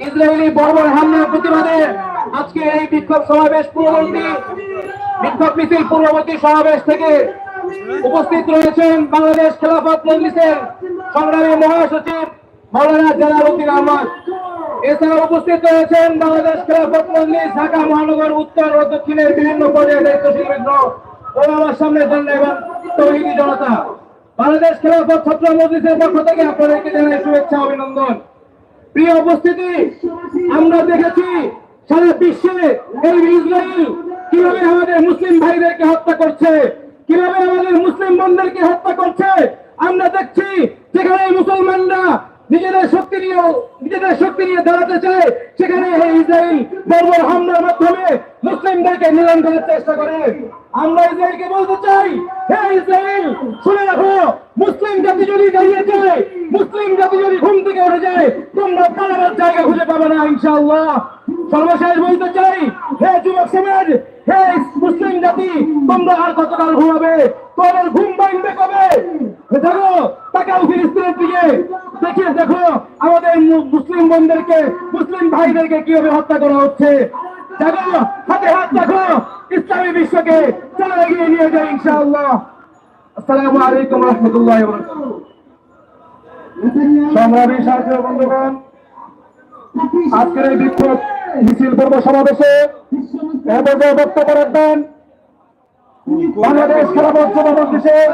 Israeli বর্বর হামলার প্রতিবাদে আজকে এই বিক্ষোভ সমাবেশ পূর্ববর্তী বিক্ষোভ মিছিল পূর্ববর্তী সমাবেশ থেকে উপস্থিত রয়েছেন বাংলাদেশ খেলাফত মজলিসের সংগ্রামী মহাসচিব মৌলানা জালালউদ্দিন আহমদ। এছাড়া উপস্থিত রয়েছেন বাংলাদেশ খেলাফত মজলিস, ঢাকা মহানগর উত্তর ও দক্ষিণের বিভিন্ন পর্যায়ে দায়িত্বশীল বৃন্দ ও আমার সামনে জন্য এবং তৌহিদি জনতা। বাংলাদেশ খেলাফত ছাত্র মজলিসের পক্ষ থেকে আপনাদেরকে জানাই শুভেচ্ছা, অভিনন্দন। প্রিয় উপস্থিতি, আমরা দেখেছি সারা বিশ্বে এই ইসরায়েল কীভাবে আমাদের মুসলিম ভাইদেরকে হত্যা করছে, কীভাবে আমাদের মুসলিম বোনদেরকে হত্যা করছে, আমরা দেখছি যেখানে মুসলমানরা নিজেদের শক্তি নিয়ে, নিজেদের শক্তি নিয়ে দাঁড়াতে চায়, সেখানে ইসরায়েল বর্বর হামলার মাধ্যমে মুসলিমদেরকে নিধন করার চেষ্টা করে। আমরা ইসরায়েলকে বলতে চাই, হে ইসরায়েল, শুনে রাখো মুসলিম জাতি যদি দাঁড়িয়ে যায় মুসলিম জাতি যদি ঘুম থেকে উঠে যায় তোমরা পালাবার পাবে না ইনশাআল্লাহ। সর্বশেষ বলতে চাই, হে যুবক সমাজ, হে মুসলিম জাতি, তোমরা আর কতকাল ঘুমাবে? তোমাদের ঘুম ভাঙবে কবে? দেখো, তাকাও ফিলিস্তিনের দিকে। দেখিয়ে দেখো, আমাদের মুসলিম বোনদেরকে, মুসলিম ভাইদেরকে কীভাবে হত্যা করা হচ্ছে। দেখো, হাতে হাত দেখো ইসলামী বিশ্বকে চলে এগিয়ে নিয়ে যায় ইনশাআল্লাহ। আসসালামু আলাইকুম রহমতুল্লাহ সংগ্রামী সাহায্য বন্ধুগণ আজকের এই বিক্ষোভ মিছিল পূর্ব সমাবেশে এ পর্যায়ে বক্তব্য রাখবেন বাংলাদেশ খেলাফত যুব মজলিসের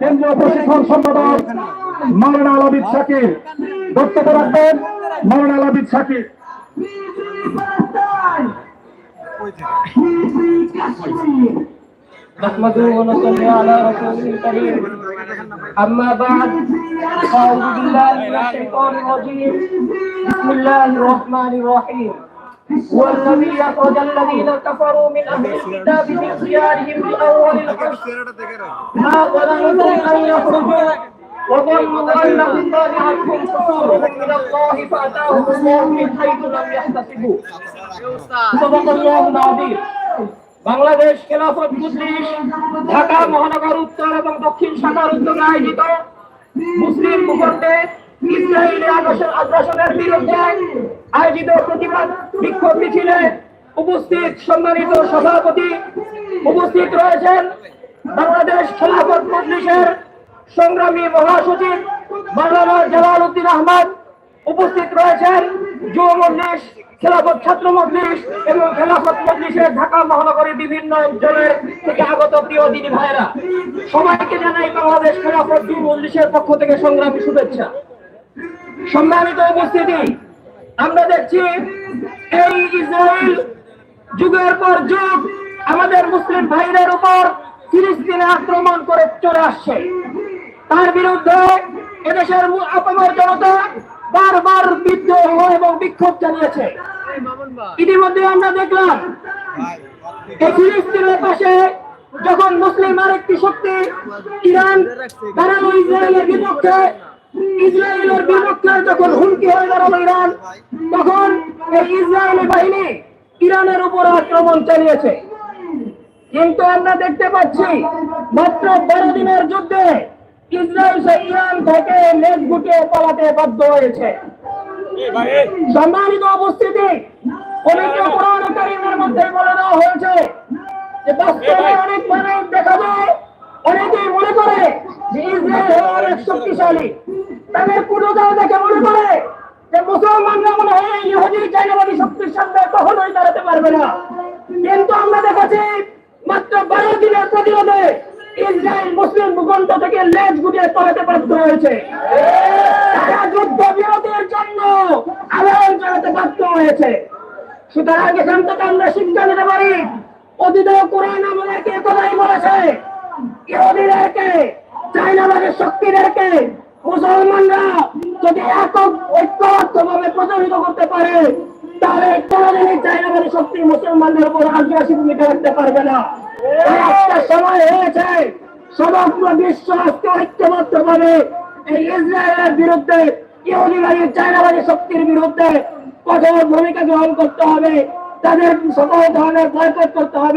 কেন্দ্রীয় প্রশিক্ষণ সম্পাদক মাওলানা আলাবিদ শাকির বক্তব্য রাখবেন মাওলানা আলাবিদ শাকির نحمده ونصلي على رسوله الكريم أما بعد أعوذ بالله من الشيطان الرجيم بسم الله الرحمن الرحيم هو الذي أخرج الذين كفروا من أهل الكتاب من خيارهم لأول الحشر ما ظننتم أن يخرجوا وظنوا أنهم طالعتهم قصورهم إلى الله فأتاهم الله من حيث لم يحتسبوا صدق الله العظيم বাংলাদেশ খেলাফত মজলিস, ঢাকা মহানগর উত্তর এবং দক্ষিণ শাখার উদ্যোগে আয়োজিত মুসলিম ভূখণ্ডে ইসরায়েলি আগ্রাসন- আগ্রাসনের বিরুদ্ধে আয়োজিত প্রতিবাদ বিক্ষোভ মিছিলে উপস্থিত সম্মানিত সভাপতি উপস্থিত রয়েছেন বাংলাদেশ খেলাফত মজলিসের সংগ্রামী মহাসচিব মাওলানা জালাল উদ্দিন আহমদ। উপস্থিত রয়েছেন যুব মজলিস খেলাফত ছাত্র মজলিস এবং খেলাফত মজলিসের ঢাকা মহানগরীর বিভিন্ন অঞ্চলের থেকে আগত প্রিয় দিনী ভাইরা সবাইকে জানাই বাংলাদেশ খেলাফত যুব মজলিসের পক্ষ থেকে সংগ্রামী শুভেচ্ছা। সম্মানিত উপস্থিতি, আমরা দেখছি এই ইসরায়েল যুগের পর যুগ আমাদের মুসলিম ভাইদের উপর ফিলিস্তিনে আক্রমণ করে চলে আসছে। তার বিরুদ্ধে এদেশের আপামর জনতা বারবার বিদ্রোহ এবং বিক্ষোভ জানিয়েছে। ইতিমধ্যে আমরা দেখলাম এই ফিলিস্তিনের পাশে যখন মুসলিম আরেকটি শক্তি ইরান দাঁড়াল ইসরায়েলের বিপক্ষে ইসরায়েলের বিপক্ষে যখন হুমকি হয়ে দাঁড়াল ইরান তখন এই ইসরায়েলি বাহিনী ইরানের উপর আক্রমণ চালিয়েছে। কিন্তু আমরা দেখতে পাচ্ছি মাত্র বারো দিনের যুদ্ধে ইসরায়েল সে ইরান থেকে লেজ গুটিয়ে পালাতে বাধ্য হয়েছে। সম্মানিত উপস্থিতি পবিত্র কোরআন কারীমের মধ্যে বলে দেওয়া হয়েছে যে বাস্তবে অনেক মানুষ দেখা যায় অনেকেই মনে করে যে ইসরায়েল হলো অনেক শক্তিশালী তাদের পূর্ণতা দেখে মনে করে যে মুসলমানরা মনে হয় এই ইহুদি চাইনাবাদী শক্তির সামনে কখনোই দাঁড়াতে পারবে না। কিন্তু আমরা দেখেছি মাত্র বারো দিনের প্রতিরোধে ইসরায়েল মুসলিম ভূখণ্ড থেকে লেজ গুটিয়ে পালাতে বাধ্য হয়েছে। তারা যুদ্ধ বিরতির জন্য আহ্বান জানাতে বাধ্য হয়েছে। সুতরাং এখান থেকে আমরা শিক্ষা নিতে পারি, অতীত কোরআন আমাদেরকে কথাই বলেছে, ইহুদিদেরকে চাইনাবাদের শক্তিদেরকে মুসলমানরা যদি একক ঐক্যবদ্ধ ভাবে প্রচারিত করতে পারে, তাহলে কোনোদিনই চাইনাবাদী শক্তি মুসলমানদের উপর আগ্রাসী ভূমিকা রাখতে পারবে না। একটা সময় হয়েছে, সমগ্র বিশ্ব আজকে ঐক্যবদ্ধ ভাবে ইসরায়েলের বিরুদ্ধে ইহুদিবাদী চাইনাবাদী শক্তির বিরুদ্ধে কঠোর ভূমিকা গ্রহণ করতে হবে। তাদের সকল ধরনের বয়কট করতে হবে।